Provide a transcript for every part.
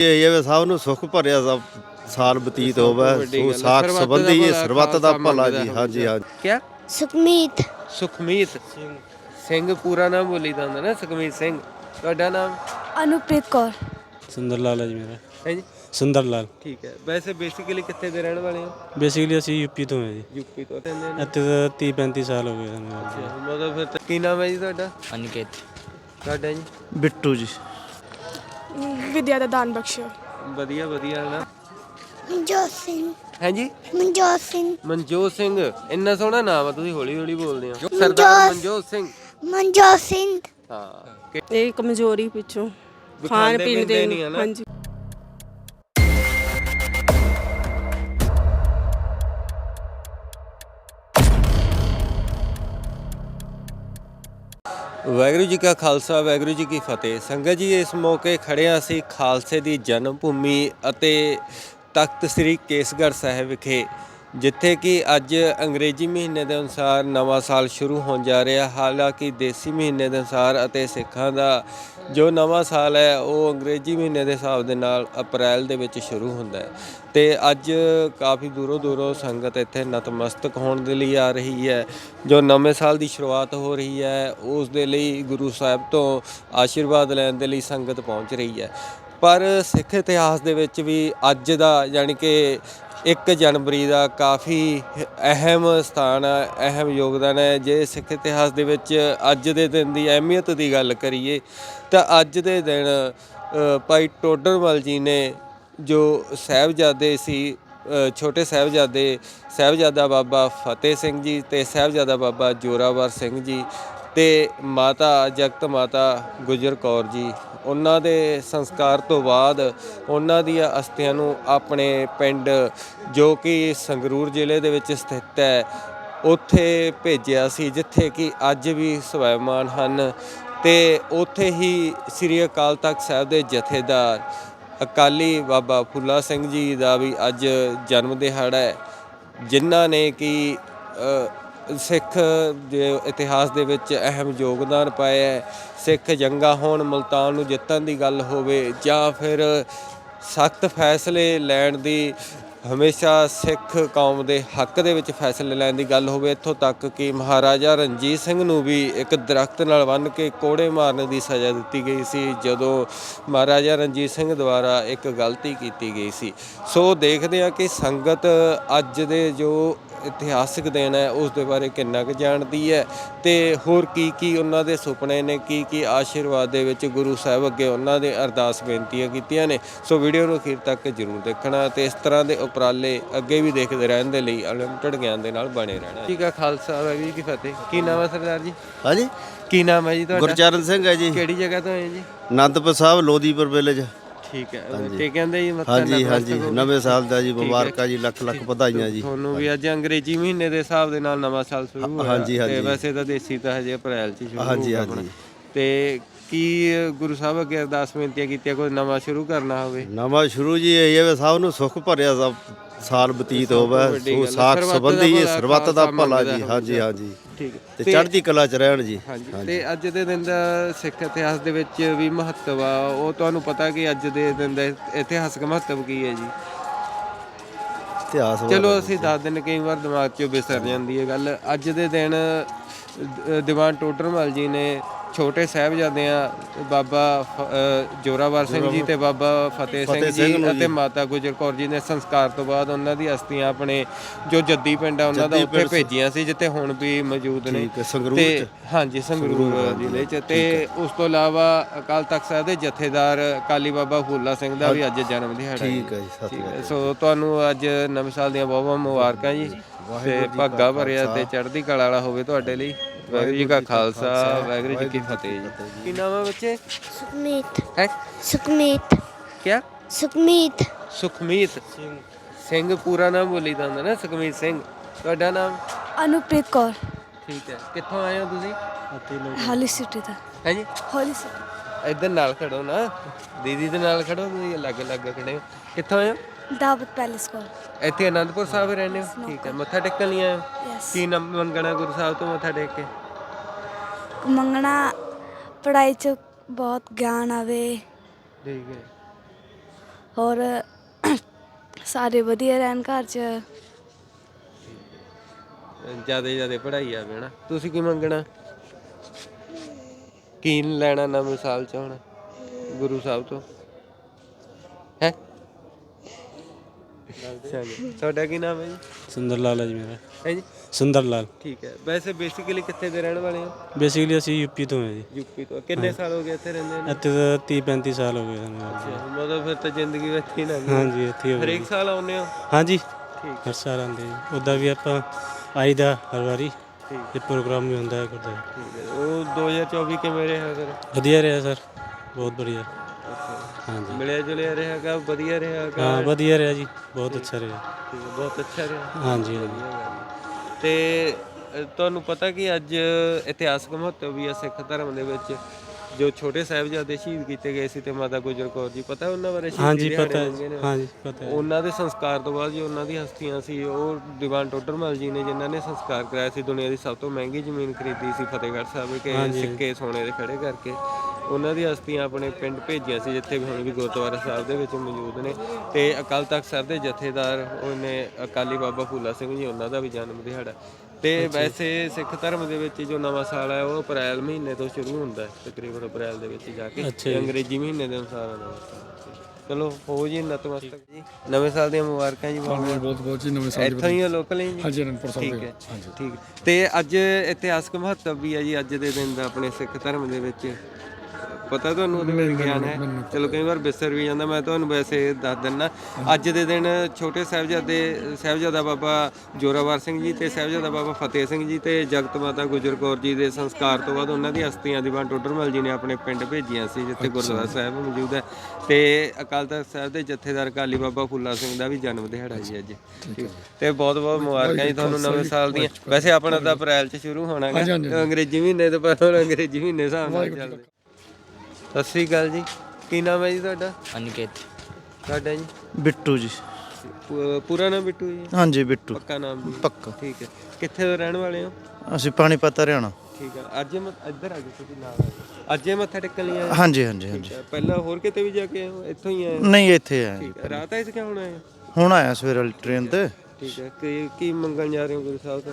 ਇਹ ਹੈ ਵੀ ਸਭ ਨੂੰ ਸੁੱਖ ਭਰਿਆ ਸਭ ਸਾਲ ਬਤੀਤ ਹੋਵੇ ਸੋ ਹੈ। ਸਾਖ ਸੰਬੰਧੀ ਭਲਾ, ਸਰਬੱਤ ਦਾ ਭਲਾ ਜੀ। ਹਾਂਜੀ ਹਾਂਜੀ। ਕਿਆ? ਸੁਖਮੀਤ। ਸੁਖਮੀਤ। ਸਿੰਘ ਪੂਰਾ ਨਾਮ ਬੋਲੀ ਦਾ ਹੁੰਦਾ ਨਾ ਸੁਖਮੀਤ ਸਿੰਘ। ਤੁਹਾਡਾ ਨਾਮ? ਅਨੁਪ੍ਰੀਤ ਕੌਰ। ਸੁੰਦਰ ਲਾਲ ਹੈ ਜੀ ਮੇਰਾ। ਹੈ ਜੀ? ਸੁੰਦਰ ਲਾਲ। ਠੀਕ ਹੈ। ਵੈਸੇ ਬੇਸਿਕਲੀ ਕਿੱਥੇ ਦੇ ਰਹਿਣ ਵਾਲੇ ਹੋ? ਬੇਸਿਕਲੀ ਅਸੀਂ ਯੂਪੀ ਤੋਂ ਹਾਂ ਜੀ। ਯੂਪੀ ਤੋਂ। ਇੱਥੇ ਤਾਂ 30 35 ਸਾਲ ਹੋ ਗਏ ਸਾਨੂੰ ਅੱਛਾ, ਮਤਲਬ ਫਿਰ ਕੀ ਨਾਮ ਹੈ ਜੀ ਤੁਹਾਡਾ? ਅਨਿਕੇਤ। ਤੁਹਾਡਾ ਜੀ? ਬਿੱਟੂ ਜੀ। ਵਿਦਿਆ ਦਾ ਦਾਨ ਬਖਸ਼ਿਓ। ਵਧੀਆ ਵਧੀਆ ਨਾ ਮਨਜੋਤ ਸਿੰਘ। ਹੈ ਜੀ ਮਨਜੋਤ ਸਿੰਘ। ਮਨਜੋਤ ਸਿੰਘ ਇੰਨਾ ਸੋਹਣਾ ਨਾਮ ਆ ਤੁਸੀਂ ਹੌਲੀ ਹੌਲੀ ਬੋਲਦੇ ਹੋ। ਸਰਦਾਰ ਮਨਜੋਤ ਸਿੰਘ। ਮਨਜੋਤ ਸਿੰਘ। ਹਾਂ। ਇਹ ਕਮਜ਼ੋਰੀ ਪਿੱਛੋਂ ਖਾਣ ਪੀਣ ਦੇ ਨਹੀਂ। ਹਾਂਜੀ। ਵਾਹਿਗੁਰੂ ਜੀ ਕਾ ਖਾਲਸਾ, ਵਾਹਿਗੁਰੂ ਜੀ ਕੀ ਫਤਿਹ। ਸੰਗਤ ਜੀ, ਇਸ ਮੌਕੇ ਖੜਿਆ ਸੀ ਖਾਲਸੇ ਦੀ ਜਨਮ ਭੂਮੀ ਅਤੇ ਤਖਤ ਸ੍ਰੀ ਕੇਸਗੜ੍ਹ ਸਾਹਿਬ ਵਿਖੇ, ਜਿੱਥੇ ਕਿ ਅੱਜ ਅੰਗਰੇਜ਼ੀ ਮਹੀਨੇ ਦੇ ਅਨੁਸਾਰ ਨਵਾਂ ਸਾਲ ਸ਼ੁਰੂ ਹੋਣ ਜਾ ਰਿਹਾ। ਹਾਲਾਂਕਿ ਦੇਸੀ ਮਹੀਨੇ ਦੇ ਅਨੁਸਾਰ ਅਤੇ ਸਿੱਖਾਂ ਦਾ ਜੋ ਨਵਾਂ ਸਾਲ ਹੈ, ਉਹ ਅੰਗਰੇਜ਼ੀ ਮਹੀਨੇ ਦੇ ਹਿਸਾਬ ਦੇ ਨਾਲ ਅਪ੍ਰੈਲ ਦੇ ਵਿੱਚ ਸ਼ੁਰੂ ਹੁੰਦਾ ਹੈ। ਤੇ ਅੱਜ ਕਾਫੀ ਦੂਰੋਂ ਦੂਰੋਂ ਸੰਗਤ ਇੱਥੇ ਨਤਮਸਤਕ ਹੋਣ ਦੇ ਲਈ ਆ ਰਹੀ ਹੈ। ਜੋ ਨਵੇਂ ਸਾਲ ਦੀ ਸ਼ੁਰੂਆਤ ਹੋ ਰਹੀ ਹੈ, ਉਸ ਦੇ ਲਈ ਗੁਰੂ ਸਾਹਿਬ ਤੋਂ ਆਸ਼ੀਰਵਾਦ ਲੈਣ ਦੇ ਲਈ ਸੰਗਤ ਪਹੁੰਚ ਰਹੀ ਹੈ। ਪਰ ਸਿੱਖ ਇਤਿਹਾਸ ਦੇ ਵਿੱਚ ਵੀ ਅੱਜ ਦਾ, ਯਾਨੀ ਕਿ 1 ਜਨਵਰੀ ਦਾ ਕਾਫੀ ਅਹਿਮ ਸਥਾਨ ਹੈ ਅਹਿਮ ਯੋਗਦਾਨ ਹੈ। ਜੇ ਸਿੱਖ ਇਤਿਹਾਸ ਦੇ ਵਿੱਚ ਅੱਜ ਦੇ ਦਿਨ ਦੀ ਅਹਿਮੀਅਤ ਦੀ ਗੱਲ ਕਰੀਏ, ਤਾਂ ਅੱਜ ਦੇ ਦਿਨ ਭਾਈ ਟੋਡਰਮਲ ਜੀ ਨੇ ਜੋ ਸਾਹਿਬਜ਼ਾਦੇ ਸੀ ਛੋਟੇ ਸਾਹਿਬਜ਼ਾਦੇ, ਸਾਹਿਬਜ਼ਾਦਾ ਬਾਬਾ ਫਤਿਹ ਸਿੰਘ ਜੀ ਤੇ ਸਾਹਿਬਜ਼ਾਦਾ ਬਾਬਾ ਜੋਰਾਵਰ ਸਿੰਘ ਜੀ ਤੇ ਮਾਤਾ ਜਗਤ ਮਾਤਾ ਗੁਜਰ ਕੌਰ ਜੀ ਉਹਨਾਂ ਦੇ ਸੰਸਕਾਰ ਤੋਂ ਬਾਅਦ ਉਹਨਾਂ ਦੀਆਂ ਅਸਥੀਆਂ ਨੂੰ ਆਪਣੇ ਪਿੰਡ ਜੋ ਕਿ ਸੰਗਰੂਰ ਜ਼ਿਲ੍ਹੇ ਦੇ ਵਿੱਚ ਸਥਿਤ ਹੈ, ਉੱਥੇ ਭੇਜਿਆ ਸੀ, ਜਿੱਥੇ ਕਿ ਅੱਜ ਵੀ ਸਵੈਮਾਨ ਹਨ ਤੇ ਉੱਥੇ ਹੀ ਸ੍ਰੀ ਅਕਾਲ ਤਖਤ ਸਾਹਿਬ ਦੇ ਜਥੇਦਾਰ ਅਕਾਲੀ ਬਾਬਾ ਫੁੱਲਾ ਸਿੰਘ ਜੀ ਦਾ ਵੀ ਅੱਜ ਜਨਮ ਦਿਹਾੜਾ ਹੈ, ਜਿਨ੍ਹਾਂ ਨੇ ਕਿ ਸਿੱਖ ਦੇ ਇਤਿਹਾਸ ਦੇ ਵਿੱਚ ਅਹਿਮ ਯੋਗਦਾਨ ਪਾਇਆ ਹੈ। ਸਿੱਖ ਜੰਗਾ ਹੋਣ, ਮਲਤਾਨ ਨੂੰ ਜਿੱਤਣ ਦੀ ਗੱਲ ਹੋਵੇ ਜਾਂ ਫਿਰ ਸਖਤ ਫੈਸਲੇ ਲੈਣ ਦੀ, ਹਮੇਸ਼ਾ ਸਿੱਖ ਕੌਮ ਦੇ ਹੱਕ ਦੇ ਵਿੱਚ ਫੈਸਲੇ ਲੈਣ ਦੀ ਗੱਲ ਹੋਵੇ, ਇੱਥੋਂ ਤੱਕ ਕਿ ਮਹਾਰਾਜਾ ਰਣਜੀਤ ਸਿੰਘ ਨੂੰ ਵੀ ਇੱਕ ਦਰਖਤ ਨਾਲ ਬੰਨ੍ਹ ਕੇ ਕੋੜੇ ਮਾਰਨ ਦੀ ਸਜ਼ਾ ਦਿੱਤੀ ਗਈ ਸੀ, ਜਦੋਂ ਮਹਾਰਾਜਾ ਰਣਜੀਤ ਸਿੰਘ ਦੁਆਰਾ ਇੱਕ ਗਲਤੀ ਕੀਤੀ ਗਈ ਸੀ। ਸੋ ਦੇਖਦੇ ਹਾਂ ਕਿ ਸੰਗਤ ਅੱਜ ਦੇ ਜੋ ਇਤਿਹਾਸਿਕ ਦਿਨ ਹੈ ਉਸ ਦੇ ਬਾਰੇ ਕਿੰਨਾ ਕੁ ਜਾਣਦੀ ਹੈ ਤੇ ਹੋਰ ਕੀ ਕੀ ਉਹਨਾਂ ਦੇ ਸੁਪਨੇ ਨੇ ਕੀ ਕੀ ਆਸ਼ੀਰਵਾਦ ਦੇ ਵਿੱਚ ਗੁਰੂ ਸਾਹਿਬ ਅੱਗੇ ਉਹਨਾਂ ਦੇ ਅਰਦਾਸ ਬੇਨਤੀਆਂ ਕੀਤੀਆਂ ਨੇ। ਸੋ ਵੀਡੀਓ ਨੂੰ ਅਖੀਰ ਤੱਕ ਜਰੂਰ ਦੇਖਣਾ ਤੇ ਇਸ ਤਰ੍ਹਾਂ ਦੇ ਉਪਰਾਲੇ ਅੱਗੇ ਵੀ ਦੇਖਦੇ ਰਹਿਣ ਦੇ ਲਈ ਅਨਲਿਮਟਿਡ ਗਿਆਨ ਦੇ ਨਾਲ ਬਣੇ ਰਹਿਣਾ। ਠੀਕ ਹੈ ਖਾਲਸਾ ਵਾਹਿਗੁਰੂ ਜੀ ਕੀ ਫਤਿਹ। ਕੀ ਨਾਮ ਹੈ ਸਰਦਾਰ ਜੀ? ਹਾਂਜੀ। ਕੀ ਨਾਮ ਹੈ ਜੀ ਤੁਹਾਡਾ? ਗੁਰਚਰਨ ਸਿੰਘ ਹੈ ਜੀ। ਕਿਹੜੀ ਜਗ੍ਹਾ ਤੋਂ ਆਏ ਜੀ? ਅਨੰਦਪੁਰ ਸਾਹਿਬ ਲੋਦੀਪੁਰ ਵਿਲੇਜ। ਠੀਕ ਹੈ। ਤੇ ਕਹਿੰਦੇ ਜੀ ਮੱਥਾ ਹਾਂਜੀ ਹਾਂਜੀ। ਨਵੇਂ ਸਾਲ ਦਾ ਜੀ ਮੁਬਾਰਕਾਂ ਜੀ ਲੱਖ ਲੱਖ ਵਧਾਈਆਂ ਜੀ। ਤੁਹਾਨੂੰ ਵੀ ਅੱਜ ਅੰਗਰੇਜ਼ੀ ਮਹੀਨੇ ਦੇ ਹਿਸਾਬ ਦੇ ਨਾਲ ਨਵਾਂ ਸਾਲ ਸ਼ੁਰੂ ਹੋਇਆ ਹਾਂਜੀ, ਹਾਂਜੀ। ਤੇ ਵੈਸੇ ਤਾਂ ਦੇਸੀ ਤਾਂ ਹਜੇ ਅਪ੍ਰੈਲ ਚ ਸ਼ੁਰੂ ਹਾਂਜੀ, ਹਾਂਜੀ। ਤੇ ਕੀ ਗੁਰੂ ਸਾਹਿਬ ਅੱਗੇ ਅਰਦਾਸ ਬੇਨਤੀਆਂ ਕੀਤੀਆਂ ਕੋਈ ਨਵਾਂ ਸ਼ੁਰੂ ਕਰਨਾ ਹੋਵੇ? ਨਵਾਂ ਸ਼ੁਰੂ ਜੀ ਇਹ ਹੈ ਵੀ ਸਭ ਨੂੰ ਸੁੱਖ ਭਰਿਆ ਸਭ ਸਾਲ ਬਤੀਤ ਹੋਵੇ ਸੋ। ਸਾਖ ਸੰਬੰਧੀ ਭਲਾ, ਸਰਬੱਤ ਦਾ ਭਲਾ ਜੀ। ਹਾਂਜੀ ਹਾਂਜੀ। ਠੀਕ ਤੇ ਚੜ੍ਹਦੀ ਕਲਾ ਚ ਰਹਿਣ ਜੀ। ਹਾਂਜੀ। ਤੇ ਅੱਜ ਦੇ ਦਿਨ ਦਾ ਸਿੱਖ ਇਤਿਹਾਸ ਦੇ ਵਿੱਚ ਵੀ ਮਹੱਤਵ ਆ। ਉਹ ਤੁਹਾਨੂੰ ਪਤਾ ਕਿ ਅੱਜ ਦੇ ਦਿਨ ਦਾ ਇਤਿਹਾਸਕ ਮਹੱਤਵ ਕੀ ਹੈ ਜੀ? ਇਤਿਹਾਸ। ਚਲੋ ਅਸੀਂ ਦੱਸ ਦਿਨ ਕਈ ਵਾਰ ਦਿਮਾਗ 'ਚੋਂ ਵਿਸਰ ਜਾਂਦੀ ਹੈ ਗੱਲ। ਅੱਜ ਦੇ ਦਿਨ ਦੀਵਾਨ ਟੋਡਰਮਲ ਜੀ ਨੇ ਛੋਟੇ ਸਾਹਿਬਜ਼ਾਦਿਆਂ ਬਾਬਾ ਜੋਰਾਵਰ ਸਿੰਘ ਜੀ ਤੇ ਬਾਬਾ ਫਤਿਹ ਸਿੰਘ ਜੀ ਅਤੇ। ਮਾਤਾ ਗੁਜਰ ਕੌਰ ਜੀ ਨੇ ਸੰਸਕਾਰ ਤੋਂ ਬਾਅਦ ਉਹਨਾਂ ਦੀ ਅਸਥੀਆਂ ਆਪਣੇ ਜੋ ਜੱਦੀ ਪਿੰਡ ਆ ਉਹਨਾਂ ਦਾ ਉੱਥੇ ਭੇਜੀਆਂ ਸੀ ਜਿੱਥੇ ਹੁਣ ਵੀ ਮੌਜੂਦ ਨੇ। ਤੇ। ਹਾਂਜੀ ਸੰਗਰੂਰ ਜ਼ਿਲ੍ਹੇ 'ਚ। ਤੇ ਉਸ ਤੋਂ ਇਲਾਵਾ ਅਕਾਲ ਤਖਤ ਸਾਹਿਬ ਦੇ ਜਥੇਦਾਰ ਅਕਾਲੀ ਬਾਬਾ ਫੂਲਾ ਸਿੰਘ ਦਾ ਵੀ ਅੱਜ ਜਨਮ ਦਿਹਾੜਾ ਠੀਕ ਹੈ ਜੀ, ਸਤਿ ਸੋ ਤੁਹਾਨੂੰ ਅੱਜ ਨਵੇਂ ਸਾਲ ਦੀਆਂ ਬਹੁਤ ਬਹੁਤ ਮੁਬਾਰਕਾਂ ਜੀ ਤੇ ਭਾਗਾ ਭਰਿਆ ਤੇ ਚੜ੍ਹਦੀ ਕਲਾ ਵਾਲਾ ਹੋਵੇ ਤੁਹਾਡੇ ਲਈ। ਵਾਹਿਗੁਰੂ ਜੀ ਕਾ ਖਾਲਸਾ ਵਾਹਿਗੁਰੂ ਜੀ ਕੀ ਫਤਿਹ ਜੀ। ਕੀ ਨਾਮ ਹੈ ਬੱਚੇ? ਸੁਖਮੀਤ। ਹੈ? ਸੁਖਮੀਤ। ਕਿਆ? ਸੁਖਮੀਤ। ਸੁਖਮੀਤ। ਸਿੰਘ। ਸਿੰਘ ਪੂਰਾ ਨਾਮ ਬੋਲੀ ਦਾ ਹੁੰਦਾ ਨਾ ਸੁਖਮੀਤ ਸਿੰਘ। ਤੁਹਾਡਾ ਨਾਮ? ਅਨੁਪ੍ਰੀਤ ਕੌਰ। ਠੀਕ ਹੈ। ਕਿੱਥੋਂ ਆਏ ਹੋ ਤੁਸੀਂ? ਹਾਲੀ ਸਿਟੀ ਦਾ ਹੈ ਜੀ? ਹਾਲੀ ਸਿਟੀ। ਇੱਧਰ ਨਾਲ ਖੜੋ ਨਾ। ਦੀਦੀ ਦੇ ਨਾਲ ਖੜੋ ਤੁਸੀਂ ਅਲੱਗ ਅਲੱਗ ਖੜੇ ਹੋ। ਕਿੱਥੋਂ ਆਏ ਹੋ? ਦਾਵਤ ਪੈਲੇਸ ਕੋਲ। ਇੱਥੇ ਆਨੰਦਪੁਰ ਸਾਹਿਬ ਰਹਿੰਦੇ ਹੋ? ਠੀਕ ਹੈ। ਮੱਥਾ ਟੇਕਣ ਲਈ ਆਏ ਹੋ? ਕੀ ਨਾਮ ਮੰਗਣਾ ਗੁਰੂ ਸਾਹਿਬ ਤੋਂ ਮੱਥਾ ਟੇਕ ਕੇ? ਮੰਗਣਾ ਪੜਾਈ ਚ ਬਹੁਤ ਗਿਆਨ ਆਵੇ। ਠੀਕ ਹੈ। ਹੋਰ ਸਾਰੇ ਵਧੀਆ ਰਹਿਣ ਘਰ 'ਚ। ਜ਼ਿਆਦਾ ਜ਼ਿਆਦਾ ਪੜ੍ਹਾਈ ਆਵੇ ਨਾ ਤੁਸੀਂ ਕੀ ਮੰਗਣਾ? ਕੀ ਲੈਣਾ ਨਵੇਂ ਸਾਲ ਚ ਹੁਣ ਗੁਰੂ ਸਾਹਿਬ ਤੋਂ? ਹੈ? ਚਲੋ। ਤੁਹਾਡਾ ਕੀ ਨਾਮ ਹੈ ਜੀ? ਸੁੰਦਰ ਲਾਲ ਹੈ ਜੀ ਮੇਰਾ। ਹੈ ਜੀ? ਸੁੰਦਰ ਲਾਲ। ਠੀਕ ਹੈ। ਵੈਸੇ ਬੇਸਿਕਲੀ ਕਿੱਥੇ ਦੇ ਰਹਿਣ ਵਾਲੇ ਹੋ? ਬੇਸਿਕਲੀ ਅਸੀਂ ਯੂਪੀ ਤੋਂ ਹਾਂ ਜੀ। ਯੂਪੀ ਤੋਂ। ਕਿੰਨੇ ਸਾਲ ਹੋ ਗਏ ਇੱਥੇ ਰਹਿੰਦੇ ਨੇ? ਇੱਥੇ ਤਾਂ 30 35 ਸਾਲ ਹੋ ਗਏ ਸਾਨੂੰ ਅੱਛਾ, ਮਤਲਬ ਫਿਰ ਤਾਂ ਜ਼ਿੰਦਗੀ ਵਿੱਚ ਹੀ ਲੰਘ ਹਾਂਜੀ ਇੱਥੇ ਹੀ ਹਰੇਕ ਸਾਲ ਆਉਂਦੇ ਹੋ? ਹਾਂਜੀ। ਠੀਕ ਹਰ ਸਾਲ ਆਉਂਦੇ ਜੀ। ਉੱਦਾਂ ਵੀ ਆਪਾਂ ਆਈਦਾ ਹਰ ਵਾਰੀ। ਠੀਕ ਇਹ ਪ੍ਰੋਗਰਾਮ ਵੀ ਹੁੰਦਾ ਹੈ ਕਰਦੇ ਠੀਕ ਹੈ। ਉਹ 2024 ਕਿਵੇਂ ਰਿਹਾ ਫਿਰ ਵਧੀਆ ਰਿਹਾ ਸਰ। ਬਹੁਤ ਵਧੀਆ। ਹਾਂਜੀ। ਮਿਲਿਆ ਜੁਲਿਆ ਰਿਹਾਗਾ ਵਧੀਆ ਰਿਹਾਗਾ ਹਾਂ ਵਧੀਆ ਰਿਹਾ ਜੀ। ਬਹੁਤ ਅੱਛਾ ਰਿਹਾ। ਬਹੁਤ ਅੱਛਾ ਰਿਹਾ। ਹਾਂਜੀ ਹਾਂਜੀ। ਤੇ ਤੁਹਾਨੂੰ ਪਤਾ ਕਿ ਅੱਜ ਇਤਿਹਾਸਕ ਮਹੱਤਵ ਵੀ ਹੈ ਸਿੱਖ ਧਰਮ ਦੇ ਵਿੱਚ ਜੋ ਛੋਟੇ ਸਾਹਿਬਜ਼ਾਦੇ ਸ਼ਹੀਦ ਕੀਤੇ ਗਏ ਸੀ ਤੇ ਮਾਤਾ ਗੁਜਰ ਕੌਰ ਜੀ ਪਤਾ ਉਹਨਾਂ ਬਾਰੇ ਸ਼ਹੀਦੀ ਹਾਂਜੀ ਪਤਾ ਹੈ? ਹਾਂਜੀ ਪਤਾ ਹੈ ਉਹਨਾਂ ਦੇ ਸੰਸਕਾਰ ਤੋਂ ਬਾਅਦ ਜੋ ਉਹਨਾਂ ਦੀ ਹਸਤੀਆਂ ਸੀ ਉਹ ਦੀਵਾਨ ਟੋਡਰਮਲ ਜੀ ਨੇ ਜਿਨ੍ਹਾਂ ਨੇ ਸੰਸਕਾਰ ਕਰਾਇਆ ਸੀ ਦੁਨੀਆ ਦੀ ਸਭ ਤੋਂ ਮਹਿੰਗੀ ਜ਼ਮੀਨ ਖਰੀਦੀ ਸੀ ਫਤਿਹਗੜ੍ਹ ਸਾਹਿਬ ਕੇ। ਸਿੱਕੇ ਸੋਨੇ ਦੇ ਖੜੇ ਕਰਕੇ ਉਹਨਾਂ ਦੀ ਹਸਤੀਆਂ ਆਪਣੇ ਪਿੰਡ ਭੇਜੀਆਂ ਸੀ ਜਿੱਥੇ ਵੀ ਹੁਣ ਵੀ ਗੁਰਦੁਆਰਾ ਸਾਹਿਬ ਦੇ ਵਿੱਚ ਮੌਜੂਦ ਨੇ। ਤੇ ਅਕਾਲ ਤਖਤ ਸਾਹਿਬ ਦੇ ਜਥੇਦਾਰ ਉਹਨੇ ਅਕਾਲੀ ਬਾਬਾ ਫੂਲਾ ਸਿੰਘ ਜੀ ਉਹਨਾਂ ਦਾ ਵੀ ਜਨਮ ਦਿਹਾੜਾ। ਤੇ ਵੈਸੇ ਸਿੱਖ ਧਰਮ ਦੇ ਵਿੱਚ ਜੋ ਨਵਾਂ ਸਾਲ ਹੈ ਉਹ ਅਪ੍ਰੈਲ ਮਹੀਨੇ ਤੋਂ ਸ਼ੁਰੂ ਹੁੰਦਾ ਹੈ ਤਕਰੀਬਨ ਅਪ੍ਰੈਲ ਦੇ ਵਿੱਚ ਜਾ ਕੇ। ਅੰਗਰੇਜ਼ੀ ਮਹੀਨੇ ਦੇ ਅਨੁਸਾਰ ਆ ਨਵਾਂ ਸਾਲ ਚਲੋ ਹੋ ਜੀ ਨਤਮਸਤਕ ਜੀ। ਨਵੇਂ ਸਾਲ ਦੀਆਂ ਮੁਬਾਰਕਾਂ ਜੀ ਬਹੁਤ ਬਹੁਤ। ਬਹੁਤ ਜੀ ਨਵੇਂ ਸਾਲ ਇੱਥੋਂ ਹੀ ਲੋਕਲ ਹੀ ਹਾਂਜੀ ਅਨੰਦਪੁਰ ਸਾਹਿਬ ਠੀਕ ਦੇ ਹੈ ਹਾਂਜੀ। ਠੀਕ। ਤੇ ਅੱਜ ਇਤਿਹਾਸਕ ਮਹੱਤਵ ਵੀ ਹੈ ਜੀ ਅੱਜ ਦੇ ਦਿਨ ਦਾ ਆਪਣੇ ਸਿੱਖ ਧਰਮ ਦੇ ਵਿੱਚ। ਪਤਾ ਤੁਹਾਨੂੰ ਉਹਦੇ ਬਾਰੇ ਗਿਆਨ ਹੈ? ਚਲੋ ਕਈ ਵਾਰ ਬਿਸਰ ਵੀ ਜਾਂਦਾ ਮੈਂ ਤੁਹਾਨੂੰ ਵੈਸੇ ਦੱਸ ਦਿੰਨਾ। ਅੱਜ ਦੇ ਦਿਨ ਛੋਟੇ ਸਾਹਿਬਜ਼ਾਦੇ ਸਾਹਿਬਜ਼ਾਦਾ ਬਾਬਾ ਜੋਰਾਵਰ ਸਿੰਘ ਜੀ ਤੇ ਸਾਹਿਬਜ਼ਾਦਾ ਬਾਬਾ ਫਤਿਹ ਸਿੰਘ ਜੀ ਤੇ ਜਗਤ ਮਾਤਾ ਗੁਜਰ ਕੌਰ ਜੀ ਦੇ ਸੰਸਕਾਰ ਤੋਂ ਬਾਅਦ ਉਹਨਾਂ ਦੀ ਅਸਥੀਆਂ ਦੀਵਾਨ ਟੋਡਰਮਲ ਜੀ ਨੇ ਆਪਣੇ ਪਿੰਡ ਭੇਜੀਆਂ ਸੀ ਜਿੱਥੇ ਗੁਰਦੁਆਰਾ ਸਾਹਿਬ ਮੌਜੂਦ ਹੈ। ਤੇ ਅਕਾਲ ਤਖਤ ਸਾਹਿਬ ਦੇ ਜਥੇਦਾਰ ਕਾਲੀ ਬਾਬਾ ਫੁੱਲਾ ਸਿੰਘ ਦਾ ਵੀ ਜਨਮ ਦਿਹਾੜਾ ਜੀ ਅੱਜ। ਤੇ ਬਹੁਤ ਬਹੁਤ ਮੁਬਾਰਕਾਂ ਜੀ ਤੁਹਾਨੂੰ ਨਵੇਂ ਸਾਲ ਦੀਆਂ। ਵੈਸੇ ਆਪਣਾ ਤਾਂ ਅਪ੍ਰੈਲ ਚ ਸ਼ੁਰੂ ਹੋਣਾ ਹੈ ਅੰਗਰੇਜ਼ੀ ਮਹੀਨੇ ਤੋਂ ਪਹਿਲਾਂ ਅੰਗਰੇਜ਼ੀ ਮਹੀਨੇ ਹਿਸਾਬ ਨਾਲ ਚੱਲਦੇ। ਸਤਿ ਸ੍ਰੀ ਅਕਾਲ ਜੀ। ਕੀ ਨਾਮ ਹੈ ਜੀ ਤੁਹਾਡਾ? ਅਨਿਕੇਤ। ਤੁਹਾਡਾ ਜੀ? ਬਿੱਟੂ ਜੀ। ਪੂ- ਪੂਰਾ ਨਾਮ ਬਿੱਟੂ ਜੀ? ਹਾਂਜੀ ਬਿੱਟੂ। ਪੱਕਾ ਨਾਮ ਜੀ? ਪੱਕਾ। ਠੀਕ ਹੈ। ਕਿੱਥੇ ਦੇ ਰਹਿਣ ਵਾਲੇ ਹੋ? ਅਸੀਂ ਪਾਣੀਪਤ ਹਰਿਆਣਾ। ਠੀਕ ਹੈ। ਅੱਜ ਇਹ ਮ- ਇੱਧਰ ਆ ਗਏ ਤੁਸੀਂ ਨਾਲ ਆ ਗਏ। ਅੱਜ ਇਹ ਮੱਥਾ ਟੇਕਣ ਲਈ ਆਏ? ਹਾਂਜੀ ਹਾਂਜੀ ਹਾਂਜੀ ਠੀਕ ਹੈ। ਪਹਿਲਾਂ ਹੋਰ ਕਿਤੇ ਵੀ ਜਾ ਕੇ ਆਏ ਹੋ? ਇੱਥੋਂ ਹੀ ਆਏ ਹੋ? ਨਹੀਂ ਇੱਥੇ ਆ ਜੀ ਠੀਕ ਹੈ। ਰਾਤ ਆਏ ਸੀ ਕਿ ਹੁਣ ਆਏ ਹੋ? ਹੁਣ ਆਇਆ ਸਵੇਰ ਵਾਲੀ ਟ੍ਰੇਨ ਤੇ। ਠੀਕ ਹੈ। ਕੀ ਕੀ ਮੰਗਣ ਜਾ ਰਹੇ ਹੋ ਗੁਰੂ ਸਾਹਿਬ ਤੋਂ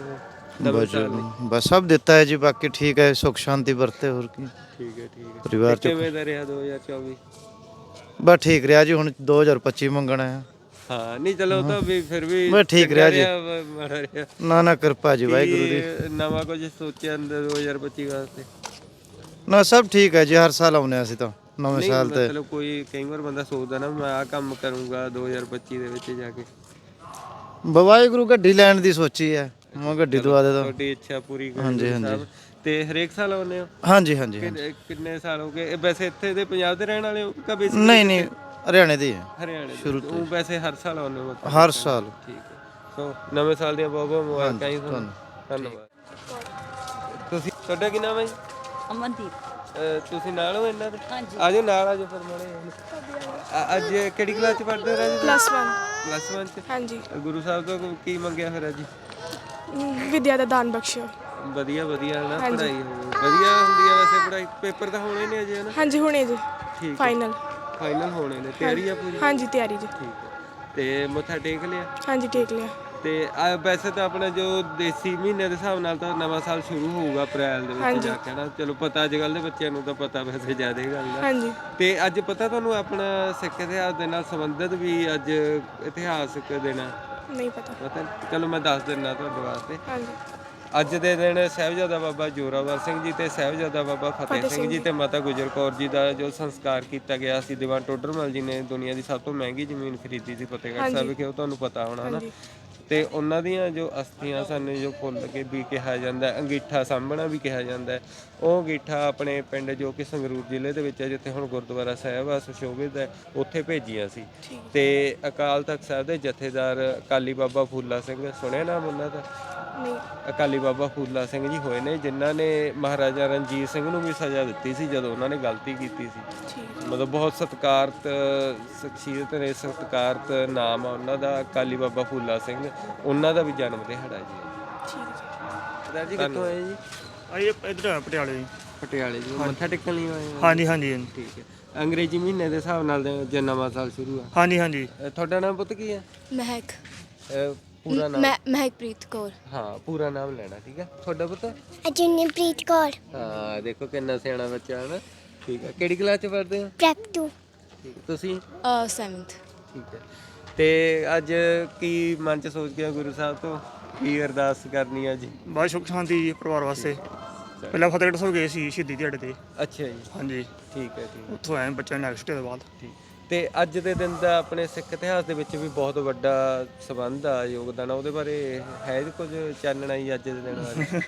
ਬਸ ਸਭ ਦਿੱਤਾ ਹੈ ਜੀ ਬਾਕੀ ਠੀਕ ਹੈ ਸੁਖ ਸ਼ਾਂਤੀ ਵਰਤੇ ਹੋਰ ਕੀ। ਠੀਕ ਹੈ ਠੀਕ ਹੈ। ਪਰਿਵਾਰ ਚ ਕਿਵੇਂ ਦਾ ਰਿਹਾ 2024 ਬਸ ਠੀਕ ਰਿਹਾ ਜੀ ਹੁਣ 2025 ਮੰਗਣਾ ਹੈ। ਹਾਂ ਨਹੀਂ ਚਲੋ ਉਹ ਤਾਂ ਵੀ ਫਿਰ ਵੀ ਬਸ ਠੀਕ ਰਿਹਾ ਜੀ। ਵਾ- ਮਾੜਾ ਰਿਹਾ। ਨਾ ਨਾ ਕਿਰਪਾ ਜੀ ਵਾਹਿਗੁਰੂ ਦੀ। ਨਵਾਂ ਕੁਝ ਸੋਚਿਆ ਅੰਦਰ 2025 ਵਾਸਤੇ? ਨਾ ਸਭ ਠੀਕ ਹੈ ਜੀ ਹਰ ਸਾਲ ਆਉਂਦੇ ਅਸੀਂ ਤਾਂ ਨਵੇਂ ਸਾਲ ਤੇ। ਮਤਲਬ ਕੋਈ ਕਈ ਵਾਰ ਬੰਦਾ ਸੋਚਦਾ ਨਾ ਮੈਂ ਆਹ ਕੰਮ ਕਰੂੰਗਾ 2025 ਦੇ ਵਿੱਚ ਜਾ ਕੇ। ਵਾਹਿਗੁਰੂ ਗੱਡੀ ਲੈਣ ਦੀ ਸੋਚੀ ਹੈ। ਮੈਂ ਗੱਡੀ ਦਵਾ ਦੇ ਦੋ। ਤੁਹਾਡੀ ਇੱਛਾ ਪੂਰੀ ਕਰੋ ਹਾਂਜੀ, ਗੁਰੂ ਹਾਂਜੀ। ਸਾਹਿਬ। ਤੇ ਹਰੇਕ ਸਾਲ ਆਉਂਦੇ ਹੋ? ਹਾਂਜੀ ਹਾਂਜੀ ਹਾਂਜੀ। ਕਿੰਨੇ- ਕਿੰਨੇ ਸਾਲ ਹੋ ਗਏ? ਇਹ ਵੈਸੇ ਇੱਥੇ ਦੇ ਪੰਜਾਬ ਦੇ ਰਹਿਣ ਵਾਲੇ ਹੋ ਕਿ ਬੇਸਿਕ ਨਹੀਂ ਨਹੀਂ ਹਰਿਆਣੇ ਦੀ ਹੈ ਹਰਿਆਣੇ ਸ਼ੁਰੂ ਤੋਂ ਵੈਸੇ ਹਰ ਸਾਲ ਆਉਂਦੇ ਹੋ। ਹਰ ਸਾਲ। ਠੀਕ ਹੈ। ਸੋ ਨਵੇਂ ਸਾਲ ਦੀਆਂ ਬਹੁਤ ਬਹੁਤ ਮੁਬਾਰਕਾਂ ਜੀ ਤੁਹਾਨੂੰ। ਧੰਨਵਾਦ। ਤੁਸੀਂ ਤੁਹਾਡਾ ਕੀ ਨਾਮ ਹੈ ਜੀ? ਅਮਨਦੀਪ। ਅਹ ਤੁਸੀਂ ਨਾਲ ਹੋ ਇਹਨਾਂ ਦੇ? ਹਾਂਜੀ। ਆਜੋ ਨਾਲ ਆਜੋ ਫਿਰ ਮਾੜੇ ਅੱਜ ਕਿਹੜੀ ਕਲਾਸ ਚ ਪੜ੍ਹਦੇ ਹੋ ਰਾਜੀ? ਪਲੱਸ 1 ਪਲੱਸ 1 ਚ? ਹਾਂਜੀ। ਗੁਰੂ ਸਾਹਿਬ ਤੋਂ ਕੀ ਮੰਗਿਆ ਫਿਰ ਅੱਜ? ਵਿਦਿਆ ਦਾ ਦਾਨ ਬਖਸ਼ਿਓ। ਵਧੀਆ ਵਧੀਆ ਹੈ ਨਾ ਪੜ੍ਹਾਈ ਹੋਵੇ ਵਧੀਆ ਹੁੰਦੀ ਹੈ ਵੈਸੇ ਪੜ੍ਹਾਈ। ਪੇਪਰ ਤਾਂ ਹੋਣੇ ਨੇ ਅਜੇ ਨਾ ਹਾਂਜੀ ਹੁਣੇ ਜੀ। ਠੀਕ ਹੈ ਫਾਈਨਲ ਫਾਈਨਲ ਹੋਣੇ ਨੇ। ਤਿਆਰੀ ਆ ਪੂਰੀ? ਹਾਂਜੀ ਤਿਆਰੀ ਜੀ। ਠੀਕ ਹੈ ਤੇ ਮੱਥਾ ਟੇਕ ਲਿਆ? ਹਾਂਜੀ ਟੇਕ ਲਿਆ। ਤੇ ਆ ਵੈਸੇ ਤਾਂ ਆਪਣਾ ਜੋ ਦੇਸੀ ਮਹੀਨੇ ਦੇ ਹਿਸਾਬ ਨਾਲ ਤਾਂ ਨਵਾਂ ਸਾਲ ਸ਼ੁਰੂ ਹੋਊਗਾ ਅਪ੍ਰੈਲ ਦੇ ਵਿੱਚ ਜਾ ਕੇ ਨਾ ਚਲੋ ਪਤਾ ਅੱਜ ਕੱਲ ਦੇ ਬੱਚਿਆਂ ਨੂੰ ਤਾਂ ਪਤਾ ਵੈਸੇ ਜ਼ਿਆਦਾ ਹੀ ਗੱਲ ਦਾ ਹਾਂਜੀ। ਤੇ ਅੱਜ ਪਤਾ ਤੁਹਾਨੂੰ ਆਪਣਾ ਸਿੱਖ ਇਤਿਹਾਸ ਦੇ ਨਾਲ ਸੰਬੰਧਿਤ ਵੀ ਅੱਜ ਇਤਿਹਾਸਕ ਦਿਨ ਆ? ਨਹੀਂ ਪਤਾ। ਪਤਾ ਚਲੋ ਮੈਂ ਦੱਸ ਦਿੰਦਾ ਤੁਹਾਡੇ ਵਾਸਤੇ। ਹਾਂਜੀ। ਅੱਜ ਦੇ ਦਿਨ ਸਾਹਿਬਜ਼ਾਦਾ ਬਾਬਾ ਜੋਰਾਵਰ ਸਿੰਘ ਜੀ ਤੇ ਸਾਹਿਬਜ਼ਾਦਾ ਬਾਬਾ ਫਤਿਹ ਸਿੰਘ ਜੀ ਤੇ ਮਾਤਾ ਗੁਜਰ ਕੌਰ ਜੀ ਦਾ ਜੋ ਸੰਸਕਾਰ ਕੀਤਾ ਗਿਆ ਸੀ ਦੀਵਾਨ ਟੋਡਰਮਲ ਜੀ ਨੇ ਦੁਨੀਆ ਦੀ ਸਭ ਤੋਂ ਮਹਿੰਗੀ ਜ਼ਮੀਨ ਖਰੀਦੀ ਸੀ ਫਤਿਹਗੜ੍ਹ ਸਾਹਿਬ ਵਿਖੇ ਉਹ ਤੁਹਾਨੂੰ ਪਤਾ ਹੋਣਾ ਨਾ। ਤੇ ਉਹਨਾਂ ਦੀਆਂ ਜੋ ਅਸਥੀਆਂ ਸਨ ਜੋ ਫੁੱਲ ਕੇ ਵੀ ਕਿਹਾ ਜਾਂਦਾ ਹੈ, ਅੰਗੀਠਾ ਸਾਂਭਣਾ ਵੀ ਕਿਹਾ ਜਾਂਦਾ ਹੈ। ਉਹ ਅੰਗੀਠਾ ਆਪਣੇ ਪਿੰਡ ਜੋ ਕਿ ਸੰਗਰੂਰ ਜ਼ਿਲ੍ਹੇ ਦੇ ਵਿੱਚ ਹੈ ਜਿੱਥੇ ਹੁਣ ਗੁਰਦੁਆਰਾ ਸਾਹਿਬ ਆ ਸੁਸ਼ੋਭਿਤ ਹੈ ਉੱਥੇ ਭੇਜੀਆਂ ਸੀ। ਤੇ ਅਕਾਲ ਤਖਤ ਸਾਹਿਬ ਦੇ ਜਥੇਦਾਰ ਅਕਾਲੀ ਬਾਬਾ ਫੂਲਾ ਸਿੰਘ ਸੁਣਿਆ ਨਾਮ ਉਹਨਾਂ ਦਾ? ਅਕਾਲੀ ਬਾਬਾ ਫੂਲਾ ਸਿੰਘ ਜੀ ਹੋਏ ਨੇ ਜਿਨ੍ਹਾਂ ਨੇ ਮਹਾਰਾਜਾ ਰਣਜੀਤ ਸਿੰਘ ਨੂੰ ਵੀ ਸਜ਼ਾ ਦਿੱਤੀ ਸੀ ਜਦੋਂ ਉਹਨਾਂ ਨੇ ਗਲਤੀ ਕੀਤੀ ਸੀ। ਮਤਲਬ ਬਹੁਤ ਸਤਿਕਾਰਤ ਸ਼ਖਸੀਅਤ ਨੇ ਸਤਿਕਾਰਤ ਨਾਮ ਆ ਉਹਨਾਂ ਦਾ ਅਕਾਲੀ ਬਾਬਾ ਫੂਲਾ ਸਿੰਘ। ਉਹਨਾਂ ਦਾ ਵੀ ਜਨਮ ਦਿਹਾੜਾ ਜੀ। ਸਰਦਾਰ ਜੀ ਕਿੱਥੋਂ ਆਏ ਜੀ? ਆਈ ਇੱਧਰ ਆ ਪਟਿਆਲੇ ਪਟਿਆਲੇ ਜੀ ਮੱਥਾ ਟੇਕਣ ਲਈ ਆਏ ਹੋ? ਹਾਂਜੀ ਹਾਂਜੀ ਹਾਂਜੀ। ਠੀਕ ਹੈ। ਅੰਗਰੇਜ਼ੀ ਮਹੀਨੇ ਦੇ ਹਿਸਾਬ ਨਾਲ ਜੇ ਨਵਾਂ ਸਾਲ ਸ਼ੁਰੂ ਆ। ਹਾਂਜੀ ਹਾਂਜੀ। ਤੁਹਾਡਾ ਨਾਮ ਪੁੱਤ ਕੀ ਹੈ? ਮਹਿਕ। ਪੂਰਾ ਨਾਮ? ਮੈਂ ਮਹਿਕਪ੍ਰੀਤ ਕੌਰ। ਹਾਂ ਪੂਰਾ ਨਾਮ ਲੈਣਾ ਠੀਕ ਹੈ ਤੁਹਾਡਾ ਪੁੱਤ? ਅਜਨਪ੍ਰੀਤ ਕੌਰ। ਹਾਂ ਦੇਖੋ ਕਿੰਨਾ ਸਿਆਣਾ ਬੱਚਾ ਹੈ ਨਾ। ਠੀਕ ਹੈ ਕਿਹੜੀ ਕਲਾਸ ਚ ਪੜ੍ਹਦੇ ਹੋ? ਪ੍ਰੈਪ 2 ਠੀਕ ਹੈ, ਤੁਸੀਂ? 7th ਠੀਕ ਹੈ ਤੇ ਅੱਜ ਕੀ ਮਨ ਚ ਸੋਚ ਕੇ ਗੁਰੂ ਸਾਹਿਬ ਤੋਂ? ਕੀ ਅਰਦਾਸ ਕਰਨੀ ਆ ਜੀ ਬਹੁਤ ਸੁੱਖ ਸ਼ਾਂਤੀ ਜੀ ਪਰਿਵਾਰ ਵਾਸਤੇ। ਪਹਿਲਾਂ ਫਤਿਹਗੜ੍ਹ ਸਾਹਿਬ ਗਏ ਸੀ ਸ਼ਹੀਦੀ ਦਿਹਾੜੇ ਤੇ। ਅੱਛਾ ਜੀ। ਹਾਂਜੀ। ਠੀਕ ਹੈ ਠੀਕ ਹੈ ਉੱਥੋਂ ਆਏ ਬੱਚਿਆਂ ਨੇ ਤੋਂ ਬਾਅਦ। ਠੀਕ। ਤੇ ਅੱਜ ਦੇ ਦਿਨ ਦਾ ਆਪਣੇ ਸਿੱਖ ਇਤਿਹਾਸ ਦੇ ਵਿੱਚ ਵੀ ਬਹੁਤ ਵੱਡਾ ਸਬੰਧ ਆ, ਯੋਗਦਾਨ ਆ, ਉਹਦੇ ਬਾਰੇ ਹੈ ਜੀ ਕੁਝ ਚਾਨਣਾ ਜੀ ਅੱਜ ਦੇ ਦਿਨ ਬਾਰੇ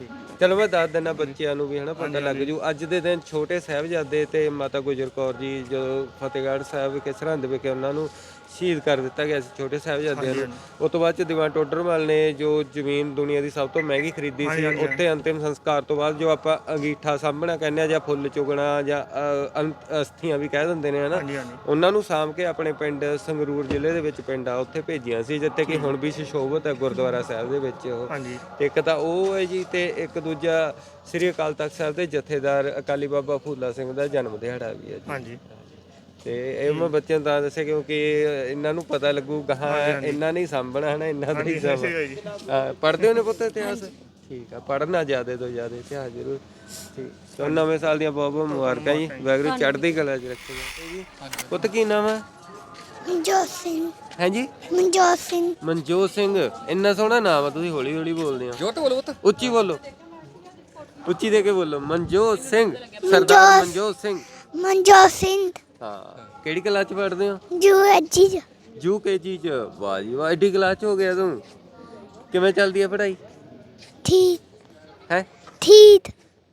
ਠੀਕ। ਚਲੋ ਮੈਂ ਦੱਸ ਦਿੰਦਾ ਬੱਚਿਆਂ ਨੂੰ ਵੀ ਹਨਾ, ਪਤਾ ਲੱਗ ਜੂ ਅੱਜ ਦੇ ਦਿਨ ਛੋਟੇ ਸਾਹਿਬਜ਼ਾਦੇ ਤੇ ਮਾਤਾ ਗੁਜਰ ਕੌਰ ਜੀ, ਜਦੋਂ ਫਤਿਹਗੜ੍ਹ ਸਾਹਿਬ ਵਿਖੇ ਸਰਹੰਦ ਵਿਖੇ ਉਹਨਾਂ ਨੂੰ ਸ਼ਹੀਦ ਕਰ ਦਿੱਤਾ ਗਿਆ ਸੀ ਛੋਟੇ ਸਾਹਿਬਜ਼ਾਦਿਆਂ ਨੂੰ। ਉਸ ਤੋਂ ਬਾਅਦ ਚ ਦੀਵਾਨ ਟੋਡਰਮਲ ਨੇ ਜੋ ਜ਼ਮੀਨ ਦੁਨੀਆ ਦੀ ਸਭ ਤੋਂ ਮਹਿੰਗੀ ਖਰੀਦੀ ਸੀ ਉੱਥੇ ਅੰਤਿਮ ਸੰਸਕਾਰ ਤੋਂ ਬਾਅਦ ਜੋ ਆਪਾਂ ਅੰਗੀਠਾ ਸਾਂਭਣਾ ਕਹਿੰਦੇ ਆ ਜਾਂ ਫੁੱਲ ਚੁਗਣਾ ਜਾਂ ਅਸਥੀਆਂ ਵੀ ਕਹਿ ਦਿੰਦੇ ਨੇ ਹਨਾ? ਉਹਨਾਂ ਨੂੰ ਸਾਂਭ ਕੇ ਆਪਣੇ ਪਿੰਡ ਸੰਗਰੂਰ ਜ਼ਿਲ੍ਹੇ ਦੇ ਵਿੱਚ ਪਿੰਡ ਆ ਉੱਥੇ ਭੇਜੀਆਂ ਸੀ ਜਿੱਥੇ ਕਿ ਹੁਣ ਵੀ ਸ਼ੋਭਤ ਹੈ ਗੁਰਦੁਆਰਾ ਸਾਹਿਬ ਦੇ ਵਿੱਚ ਉਹ। ਤੇ ਇੱਕ ਤਾਂ ਉਹ ਹੈ ਜੀ ਤੇ ਇੱਕ ਦੂਜਾ ਸ੍ਰੀ ਅਕਾਲ ਤਖਤ ਸਾਹਿਬ ਦੇ ਜਥੇਦਾਰ ਅਕਾਲੀ ਬਾਬਾ ਫੂਲਾ ਸਿੰਘ ਦਾ ਜਨਮ ਦਿਹਾੜਾ ਵੀ ਹੈ ਜੀ। ਹਾਂਜੀ। ਤੇ ਇਹ ਮੈਂ ਬੱਚਿਆਂ ਨੂੰ ਤਾਂ ਦੱਸਿਆ ਕਿਉਂਕਿ ਇਹਨਾਂ ਨੂੰ ਪਤਾ ਲੱਗੂ ਗਾਹਾਂ ਇਹਨਾਂ ਨਹੀਂ ਸਾਂਭਣਾ ਹੈ ਨਾ ਇਹਨਾਂ ਦਾ ਹੀ ਸਾਂਭ ਪੜਦੇ ਹੋ ਨੇ ਪੁੱਤ ਇਤਿਹਾਸ? ਠੀਕ ਆ ਪੜਨਾ ਜ਼ਿਆਦਾ ਤੋਂ ਜ਼ਿਆਦਾ ਇਤਿਹਾਸ ਜ਼ਰੂਰ। ਠੀਕ ਤਾਂ ਨਵੇਂ ਸਾਲ ਦੀਆਂ ਬਹੁਤ ਬਹੁਤ ਮੁਬਾਰਕਾਂ ਜੀ। ਵਾਹਿਗੁਰੂ ਚੜ੍ਹਦੀ ਕਲਾ 'ਚ ਰੱਖੇਗਾ ਜੀ। ਪੁੱਤ ਕੀ ਨਾਮ ਹੈ ਮਨਜੋਤ ਸਿੰਘ। ਹੈ ਜੀ ਮਨਜੋਤ ਸਿੰਘ। ਮਨਜੋਤ ਸਿੰਘ ਇੰਨਾ ਸੋਹਣਾ ਨਾਮ ਆ ਤੁਸੀਂ ਹੌਲੀ ਹੌਲੀ ਬੋਲਦੇ ਹੋ। ਜੋਤ ਬੋਲੋ ਪੁੱਤ। ਉੱਚੀ ਬੋਲੋ। ਉੱਚੀ ਦੇ ਕੇ ਬੋਲੋ। ਮਨਜੋਤ ਸਿੰਘ ਸਰਦਾਰ ਮਨਜੋਤ ਸਿੰਘ। ਮਨਜੋਤ ਸਿੰਘ। ਹਾਂ। ਕਿਹੜੀ ਕਲਾਸ ਚ ਪੜ੍ਹਦੇ ਹੋ? ਜੂ ਅਜੀ ਕੇ ਜੀ ਚ। ਵਾਹ ਜੀ ਵਾਹ ਐਡੀ ਕਲਾਸ ਚ ਹੋ ਗਿਆ ਤੂੰ। ਕਿਵੇਂ ਚੱਲਦੀ ਹੈ ਪੜ੍ਹਾਈ? ਠੀਕ। ਹੈ? ਠੀਕ।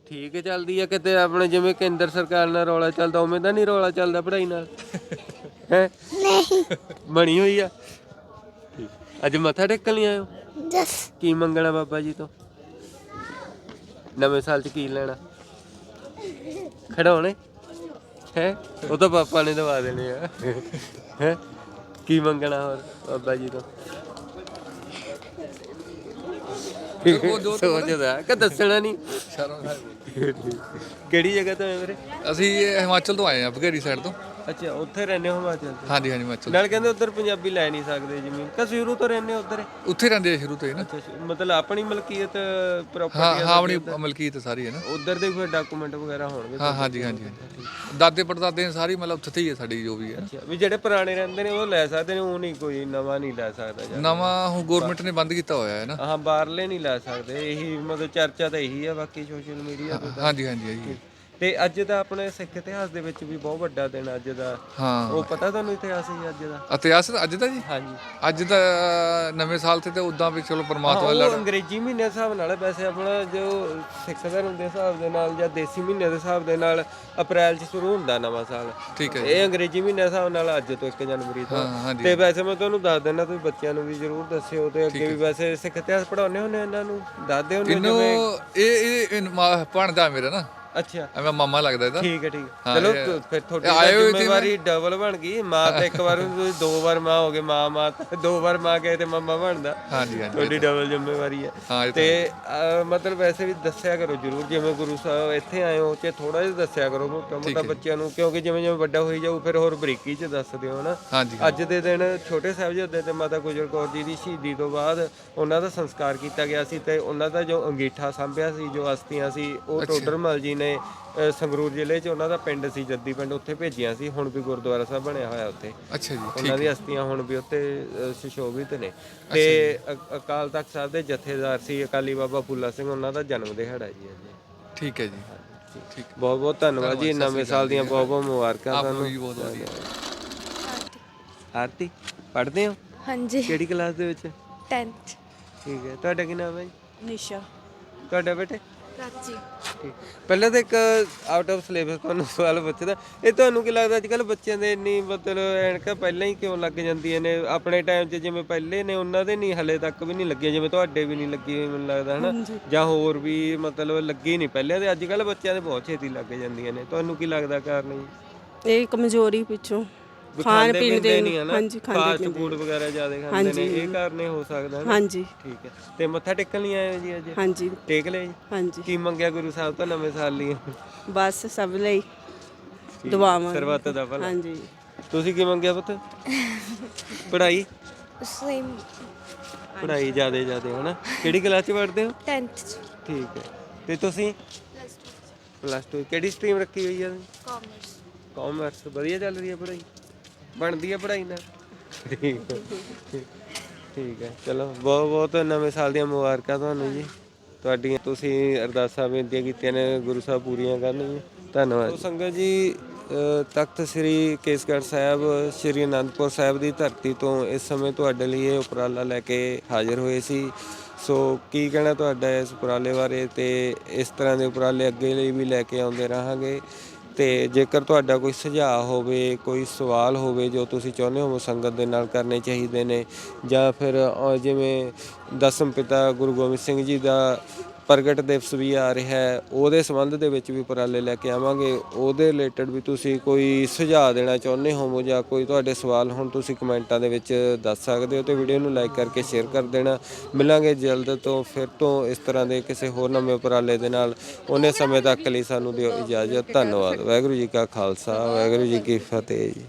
ਠੀਕ ਚੱਲਦੀ ਹੈ ਕਿਤੇ ਆਪਣੇ ਜਿਵੇਂ ਕੇਂਦਰ ਸਰਕਾਰ ਨਾਲ ਰੌਲਾ ਚੱਲਦਾ ਉਵੇਂ ਤਾਂ ਨਹੀਂ ਰੌਲਾ ਚੱਲਦਾ ਪੜ੍ਹਾਈ ਨਾਲ? ਹੈ? ਨਹੀਂ। ਬਣੀ ਹੋਈ ਆ? ਅੱਜ ਮੱਥਾ ਟੇਕਣ ਲਈ ਆਇਓ? ਦਸ ਕੀ ਮੰਗਣਾ ਬਾਬਾ ਜੀ ਤੋਂ? ਨਵੇਂ ਸਾਲ ਚ ਕੀ ਲੈਣਾ? ਖੜਾਉਣੇ ਹੈ? ਉਹ ਤਾਂ ਪਾਪਾ ਨੇ ਦਵਾ ਦੇਣੇ ਆ। ਹੈ? ਕੀ ਮੰਗਣਾ ਹੋਰ ਬਾਬਾ ਜੀ ਤੋਂ? ਸੋਚਦਾ ਕਿ ਦੱਸਣਾ ਨਹੀਂ? ਕਿਹੜੀ ਜਗ੍ਹਾ ਤੋਂ ਹੈ ਵੀਰੇ? ਅਸੀਂ ਇਹ ਹਿਮਾਚਲ ਤੋਂ ਆਏ ਆ ਬਘੇਰੀ ਸਾਈਡ ਤੋਂ। ਅੱਛਾ ਉੱਥੇ ਰਹਿੰਦੇ ਹੋ ਹਿਮਾਚਲ ਚ? ਹਾਂਜੀ ਹਾਂਜੀ ਹਿਮਾਚਲ ਨਾਲ ਕਹਿੰਦੇ ਉੱਧਰ ਪੰਜਾਬੀ ਲੈ ਨਹੀਂ ਸਕਦੇ ਜ਼ਮੀਨ। ਕਿ ਸ਼ੁਰੂ ਤੋਂ ਰਹਿੰਦੇ ਹੋ ਉੱਧਰ? ਉੱਥੇ ਰਹਿੰਦੇ ਆ ਸ਼ੁਰੂ ਤੋਂ ਹੀ ਨਾ। ਅੱਛਾ ਮਤਲਬ ਆਪਣੀ ਮਲਕੀਅਤ ਪ੍ਰਾਪਰਟੀ ਹਾਂ ਆਪਣੀ ਮਲਕੀਤ ਸਾਰੀ ਹੈ ਨਾ। ਉਧਰ ਦੇ ਕੋਈ ਡਾਕੂਮੈਂਟ ਵਗੈਰਾ ਹੋਣਗੇ? ਹਾਂ ਹਾਂਜੀ ਹਾਂਜੀ ਹਾਂਜੀ। ਦਾਦੇ ਪੜਦਾਦੇ ਨੇ ਸਾਰੀ ਮਤਲਬ ਉੱਥੇ ਹੀ ਹੈ ਸਾਡੀ ਜੋ ਵੀ ਹੈ ਅੱਛਾ ਵੀ ਜਿਹੜੇ ਪੁਰਾਣੇ ਰਹਿੰਦੇ ਨੇ ਉਹ ਲੈ ਸਕਦੇ ਨੇ ਉਹ ਨਹੀਂ ਕੋਈ ਨਵਾਂ ਨਹੀਂ ਲੈ ਸਕਦਾ ਜਾਂ। ਨਵਾਂ ਹੁਣ ਗਵਰਨਮੈਂਟ ਨੇ ਬੰਦ ਕੀਤਾ ਹੋਇਆ ਹੈ ਨਾ। ਹਾਂ ਬਾਹਰਲੇ ਨਹੀਂ ਲੈ ਸਕਦੇ ਇਹੀ ਮਤਲਬ ਚਰਚਾ ਤਾਂ ਇਹੀ ਆ ਬਾਕੀ ਸੋਸ਼ਲ ਮੀਡੀਆ ਤੇ ਤਾਂ। ਹਾਂਜੀ ਹਾਂਜੀ ਹਾਂਜੀ ਤੇ ਅੱਜ ਦਾ ਆਪਣੇ ਸਿੱਖ ਇਤਿਹਾਸ ਦੇ ਵਿੱਚ ਵੀ ਬਹੁਤ ਵੱਡਾ ਦਿਨ ਅੱਜ ਦਾ। ਹਾਂ। ਉਹ ਪਤਾ ਤੁਹਾਨੂੰ ਇਤਿਹਾਸ ਹੈ ਅੱਜ ਦਾ? ਇਤਿਹਾਸ ਅੱਜ ਦਾ ਜੀ? ਹਾਂਜੀ। ਅੱਜ ਦਾ ਨਵੇਂ ਸਾਲ ਤੇ ਤੇ ਉਦਾਂ ਵੀ ਚਲੋ ਹਾਂ, ਪਰਮਾਤਮਾ ਉਹ ਲੜ ਅੰਗਰੇਜ਼ੀ ਮਹੀਨੇ ਦੇ ਹਿਸਾਬ ਨਾਲ ਹੈ, ਵੈਸੇ ਆਪਣਾ ਜੋ ਸਿੱਖ ਧਰਮ ਦੇ ਹਿਸਾਬ ਦੇ ਨਾਲ ਜਾਂ ਦੇਸੀ ਮਹੀਨੇ ਦੇ ਹਿਸਾਬ ਦੇ ਨਾਲ ਅਪ੍ਰੈਲ 'ਚ ਸ਼ੁਰੂ ਹੁੰਦਾ ਨਵਾਂ ਸਾਲ। ਠੀਕ ਹੈ ਇਹ ਅੰਗਰੇਜ਼ੀ ਮਹੀਨੇ ਦੇ ਹਿਸਾਬ ਨਾਲ ਅੱਜ ਤੋਂ 1 ਜਨਵਰੀ ਤੋਂ। ਹਾਂ ਹਾਂਜੀ। ਤੇ ਵੈਸੇ ਮੈਂ ਤੁਹਾਨੂੰ ਦੱਸ ਦਿੰਦਾ ਤੁਸੀਂ ਬੱਚਿਆਂ ਨੂੰ ਵੀ ਜ਼ਰੂਰ ਦੱਸਿਓ ਤੇ ਅੱਗੇ ਵੀ ਵੈਸੇ ਸਿੱਖ ਇਤਿਹਾਸ ਪੜਾਉਂਦੇ ਹੁੰਦੇ ਇਹਨਾਂ ਨੂੰ? ਦੱਸਦੇ ਹੁੰਦੇ ਕਿੰਨੂ ਇਹ ਇਹ ਪੜਦਾ ਮੇਰਾ ਨਾ। ਅੱਛਾ। ਐਵੇਂ ਮਾਮਾ ਲੱਗਦਾ ਇਹਦਾ। ਠੀਕ ਹੈ ਠੀਕ ਹੈ। ਹਾਂ, ਚਲੋ ਇਹ- ਤ- ਫਿਰ ਤੁਹਾਡੀ ਇਹ ਆਏ ਤਾਂ ਹੋਏ ਸੀ ਜ਼ਿੰਮੇਵਾਰੀ ਡਬਲ ਬਣ ਗਈ। ਮਾਂ ਤੇ ਇੱਕ ਵਾਰ ਨੂੰ ਤੁਸੀਂ ਦੋ ਵਾਰ ਮਾਂ ਹੋ ਗਏ ਮਾਂ ਮਾਂ ਤੇ ਦੋ ਵਾਰ ਮਾਂ ਗਏ ਤੇ ਮੰਮਾ ਬਣਦਾ। ਹਾਂਜੀ ਹਾਂਜੀ। ਤੁਹਾਡੀ ਡਬਲ ਜ਼ਿੰਮੇਵਾਰੀ ਹੈ। ਹਾਂ ਇਹ ਤਾਂ ਤੇ ਅਹ, ਮਤਲਬ ਵੈਸੇ ਵੀ ਦੱਸਿਆ ਕਰੋ ਜਰੂਰ ਜਿਵੇਂ ਗੁਰੂ ਸਾਹਿਬ ਇੱਥੇ ਆਏ ਹੋ ਤੇ ਥੋੜਾ ਜਿਹਾ ਦੱਸਿਆ ਕਰੋ ਮੋਟਾ ਮੋਟਾ ਬੱਚਿਆਂ ਨੂੰ ਕਿਉਂਕਿ ਜਿਵੇਂ ਜਿਵੇਂ ਵੱਡਾ ਹੋਈ ਜਾਊ ਫਿਰ ਹੋਰ ਬਰੀਕੀ ਚ ਦੱਸਦੇ ਹੋ ਨਾ ਹਾਂਜੀ ਅੱਜ ਦੇ ਦਿਨ ਛੋਟੇ ਸਾਹਿਬਜ਼ਾਦੇ ਤੇ ਮਾਤਾ ਗੁਜਰ ਕੌਰ ਜੀ ਦੀ ਸ਼ਹੀਦੀ ਤੋਂ ਬਾਅਦ ਉਹਨਾਂ ਦਾ ਸੰਸਕਾਰ ਕੀਤਾ ਗਿਆ ਸੀ ਤੇ ਉਹਨਾਂ ਦਾ ਜੋ ਅੰਗੀਠਾ ਸਾਂਭਿਆ ਸੀ ਜੋ ਅਸਥੀਆਂ ਸੀ ਉਹ ਟੋਡਰਮਲ ਜੀ ਨੇ ਸੰਗਰੂਰ ਜ਼ਿਲ੍ਹੇ 'ਚ ਉਹਨਾਂ ਦਾ ਪਿੰਡ ਸੀ ਜੱਦੀ ਪਿੰਡ ਉੱਥੇ ਭੇਜੀਆਂ ਸੀ ਹੁਣ ਵੀ ਗੁਰਦੁਆਰਾ ਸਾਹਿਬ ਬਣਿਆ ਹੋਇਆ ਉੱਥੇ। ਅੱਛਾ ਜੀ ਉਹਨਾਂ ਦੀ ਅਸਥੀਆਂ ਹੁਣ ਵੀ ਉੱਥੇ ਸੁਸ਼ੋਭਿਤ ਨੇ। ਤੇ ਅ- ਅਕਾਲ ਤਖਤ ਸਾਹਿਬ ਦੇ ਜਥੇਦਾਰ ਸੀ ਅਕਾਲੀ ਬਾਬਾ ਫੂਲਾ ਸਿੰਘ ਉਹਨਾਂ ਦਾ ਜਨਮ ਦਿਹਾੜਾ ਜੀ ਅੱਜ। ਠੀਕ ਹੈ ਜੀ। ਠੀਕ। ਬਹੁਤ ਬਹੁਤ ਧੰਨਵਾਦ ਜੀ ਨਵੇਂ ਸਾਲ ਦੀਆਂ ਬਹੁਤ ਬਹੁਤ ਮੁਬਾਰਕਾਂ ਆਪ ਤੁਹਾਨੂੰ। ਨੂੰ ਵੀ ਬਹੁਤ ਵਧੀਆ। ਆਰਤੀ। ਪੜ੍ਹਦੇ ਹੋ? ਹਾਂਜੀ। ਕਿਹੜੀ ਕਲਾਸ ਦੇ ਵਿੱਚ? 10th ਠੀਕ ਹੈ ਤੁਹਾਡਾ ਕੀ ਨਾਮ ਹੈ ਜੀ? ਨਿਸ਼ਾ। ਤੁਹਾਡਾ ਬੇਟੇ? ਠੀਕ। ਪਹਿਲਾਂ ਤਾਂ ਇੱਕ ਆਊਟ ਆਫ ਸਿਲੇਬਸ ਤੁਹਾਨੂੰ ਸਵਾਲ ਪੁੱਛਦਾ। ਇਹ ਤੁਹਾਨੂੰ ਕੀ ਲੱਗਦਾ ਅੱਜ ਕੱਲ ਬੱਚਿਆਂ ਦੇ ਇੰਨੀ ਮਤਲਬ ਐਨਕਾਂ ਪਹਿਲਾਂ ਹੀ ਕਿਉਂ ਲੱਗ ਜਾਂਦੀਆਂ ਨੇ? ਆਪਣੇ ਟਾਈਮ 'ਚ ਜਿਵੇਂ ਪਹਿਲੇ ਨੇ ਉਹਨਾਂ ਦੇ ਨਹੀਂ ਹਲੇ ਤੱਕ ਵੀ ਨਹੀਂ ਲੱਗੀਆਂ ਜਿਵੇਂ ਤੁਹਾਡੇ ਵੀ ਨਹੀਂ ਲੱਗੀ ਹੋਈ ਮੈਨੂੰ ਲੱਗਦਾ ਹਨਾ? ਜਾਂ ਹੋਰ ਵੀ ਮਤਲਬ ਲੱਗੀ ਨਹੀਂ। ਪਹਿਲੇ ਤੇ ਅੱਜ ਕੱਲ ਬੱਚਿਆਂ ਦੇ ਬਹੁਤ ਛੇਤੀ ਲੱਗ ਜਾਂਦੀਆਂ ਨੇ। ਤੁਹਾਨੂੰ ਕੀ ਲੱਗਦਾ ਕਾਰਨ ਇਹ ਕਮਜ਼ੋਰੀ ਪਿੱਛੋਂ। ਖਾਣ ਪੀਣ ਦੇ ਨਹੀਂ ਹਨਾ ਹਾਂਜੀ ਖਾਂਦੇ ਫਾਸਟ ਫੂਡ ਵਗੈਰਾ ਜ਼ਿਆਦਾ ਖਾਂਦੇ ਨੇ ਇਹ ਕਾਰਨ ਹੀ ਸਕਦਾ ਨਾ। ਹਾਂਜੀ। ਠੀਕ ਹੈ। ਤੇ ਮੱਥਾ ਟੇਕਣ ਲਈ ਆਏ ਹੋ ਜੀ ਅੱਜ? ਹਾਂਜੀ। ਟੇਕ ਲਿਆ ਜੀ? ਹਾਂਜੀ। ਕੀ ਮੰਗਿਆ ਗੁਰੂ ਸਾਹਿਬ ਤੋਂ ਨਵੇਂ ਸਾਲ ਲਈ? ਬਸ ਸਭ ਲਈ। ਦੁਆਵਾਂ। ਸਰਬੱਤ ਦਾ ਭਲਾ। ਹਾਂਜੀ। ਤੁਸੀਂ ਕੀ ਮੰਗਿਆ ਪੁੱਤ? ਪੜ੍ਹਾਈ? ਸੇਮ ਪੜ੍ਹਾਈ ਜਿਆਦੇ ਜਿਆਦੇ ਹਨਾ? ਕਿਹੜੀ ਕਲਾਸ ਚ ਪੜ੍ਹਦੇ ਹੋ? 10th ਠੀਕ ਹੈ। ਤੇ ਤੁਸੀਂ? ਪਲੱਸ 2 ਕਿਹੜੀ ਸਟਰੀਮ ਰੱਖੀ ਹੋਈ ਹੈ ਕਾਮਰਸ ਕਾਮਰਸ ਵਧੀਆ ਚੱਲ ਰਹੀ ਹੈ ਪੜ੍ਹਾਈ? ਬਣਦੀ ਹੈ ਪੜ੍ਹਾਈ ਨਾਲ। ਠੀਕ ਹੈ। ਠੀਕ ਹੈ ਚਲੋ ਬਹੁਤ ਬਹੁਤ ਨਵੇਂ ਸਾਲ ਦੀਆਂ ਮੁਬਾਰਕਾਂ ਤੁਹਾਨੂੰ ਜੀ। ਤੁਹਾਡੀਆਂ ਤੁਸੀਂ ਅਰਦਾਸਾਂ ਬੇਨਤੀਆਂ ਕੀਤੀਆਂ ਨੇ ਗੁਰੂ ਸਾਹਿਬ ਪੂਰੀਆਂ ਕਰਨ ਜੀ। ਧੰਨਵਾਦ ਸੰਗਤ ਜੀ ਤਖਤ ਸ੍ਰੀ ਕੇਸਗੜ੍ਹ ਸਾਹਿਬ ਸ੍ਰੀ ਅਨੰਦਪੁਰ ਸਾਹਿਬ ਦੀ ਧਰਤੀ ਤੋਂ ਇਸ ਸਮੇਂ ਤੁਹਾਡੇ ਲਈ ਇਹ ਉਪਰਾਲਾ ਲੈ ਕੇ ਹਾਜ਼ਰ ਹੋਏ ਸੀ। ਸੋ ਕੀ ਕਹਿਣਾ ਤੁਹਾਡਾ ਇਸ ਉਪਰਾਲੇ ਬਾਰੇ ਤੇ ਇਸ ਤਰ੍ਹਾਂ ਦੇ ਉਪਰਾਲੇ ਅੱਗੇ ਲਈ ਵੀ ਲੈ ਕੇ ਆਉਂਦੇ ਰਹਾਂਗੇ। ਤੇ ਜੇਕਰ ਤੁਹਾਡਾ ਕੋਈ ਸੁਝਾਅ ਹੋਵੇ, ਕੋਈ ਸਵਾਲ ਹੋਵੇ ਜੋ ਤੁਸੀਂ ਚਾਹੁੰਦੇ ਹੋ ਸੰਗਤ ਦੇ ਨਾਲ ਕਰਨੇ ਚਾਹੀਦੇ ਨੇ ਜਾਂ ਫਿਰ ਜਿਵੇਂ ਦਸਮ ਪਿਤਾ ਗੁਰੂ ਗੋਬਿੰਦ ਸਿੰਘ ਜੀ ਦਾ ਪ੍ਰਗਟ ਦਿਵਸ ਵੀ ਆ ਰਿਹਾ ਹੈ, ਉਹਦੇ ਸੰਬੰਧ ਦੇ ਵਿੱਚ ਵੀ ਉਪਰਾਲੇ ਲੈ ਕੇ ਆਵਾਂਗੇ। ਉਹਦੇ ਰਿਲੇਟਡ ਵੀ ਤੁਸੀਂ ਕੋਈ ਸੁਝਾਅ ਦੇਣਾ ਚਾਹੁੰਦੇ ਹੋ ਜਾਂ ਕੋਈ ਤੁਹਾਡੇ ਸਵਾਲ ਹੁਣ, ਤੁਸੀਂ ਕਮੈਂਟਾਂ ਦੇ ਵਿੱਚ ਦੱਸ ਸਕਦੇ ਹੋ ਤੇ ਵੀਡੀਓ ਨੂੰ ਲਾਈਕ ਕਰਕੇ ਸ਼ੇਅਰ ਕਰ ਦੇਣਾ। ਮਿਲਾਂਗੇ ਜਲਦ ਤੋਂ ਫਿਰ ਤੋਂ ਇਸ ਤਰ੍ਹਾਂ ਦੇ ਕਿਸੇ ਹੋਰ ਨਵੇਂ ਉਪਰਾਲੇ ਦੇ ਨਾਲ। ਉਹਨੇ ਸਮੇਂ ਤੱਕ ਲਈ ਸਾਨੂੰ ਦਿਓ ਇਜਾਜ਼ਤ। ਧੰਨਵਾਦ। ਵਾਹਿਗੁਰੂ ਜੀ ਕਾ ਖਾਲਸਾ, ਵਾਹਿਗੁਰੂ ਜੀ ਕੀ ਫਤਿਹ ਜੀ।